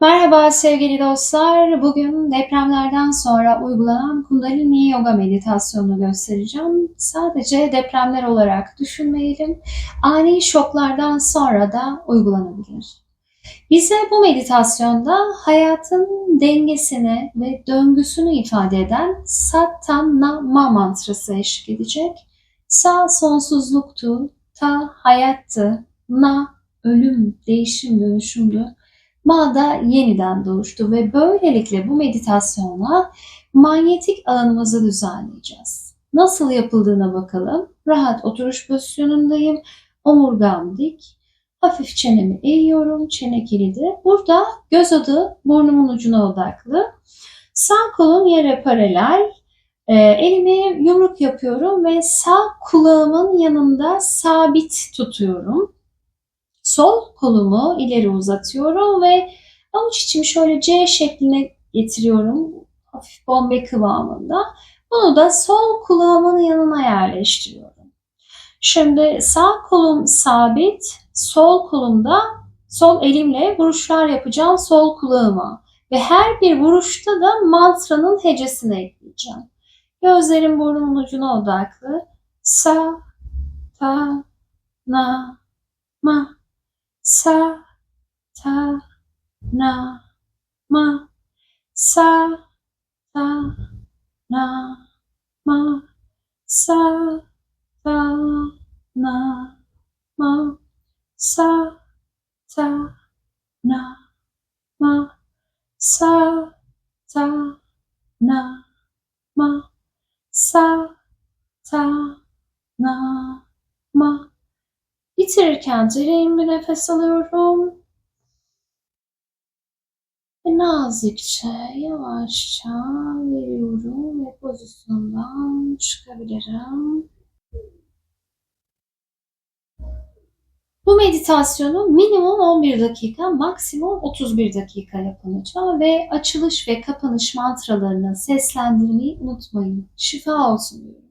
Merhaba sevgili dostlar. Bugün depremlerden sonra uygulanan Kundalini Yoga meditasyonunu göstereceğim. Sadece depremler olarak düşünmeyelim. Ani şoklardan sonra da uygulanabilir. Bize bu meditasyonda hayatın dengesini ve döngüsünü ifade eden Sattanama mantrası eşlik edecek. Sa sonsuzluktu, ta hayattı, na ölüm, değişim, dönüşümdü. Ma da yeniden doğuştu ve böylelikle bu meditasyonla manyetik alanımızı düzenleyeceğiz. Nasıl yapıldığına bakalım. Rahat oturuş pozisyonundayım. Omurgam dik. Hafif çenemi eğiyorum. Çene kilidi. Burada göz adı burnumun ucuna odaklı. Sağ kolum yere paralel. Ee, elimi yumruk yapıyorum ve sağ kulağımın yanında sabit tutuyorum. Sol kolumu ileri uzatıyorum ve avuç içimi şöyle C şekline getiriyorum. Hafif bombe kıvamında. Bunu da sol kulağımın yanına yerleştiriyorum. Şimdi sağ kolum sabit, sol kolumda sol elimle vuruşlar yapacağım sol kulağıma. Ve her bir vuruşta da mantranın hecesini ekleyeceğim. Gözlerim burnumun ucuna odaklı. Sa, ta, na, ma. Sa, ta, na, ma. Sa, ta, na, ma. Sa, ta, na, ma. Sa, ta, na, ma. Sa, ta, na, ma. Sa, ta, Bitirirken derin bir nefes alıyorum. Ve nazikçe, yavaşça veriyorum ve pozisyondan çıkabilirim. Bu meditasyonu minimum 11 dakika, maksimum 31 dakika yapılacak ve açılış ve kapanış mantralarını seslendirmeyi unutmayın. Şifa olsun diyorum.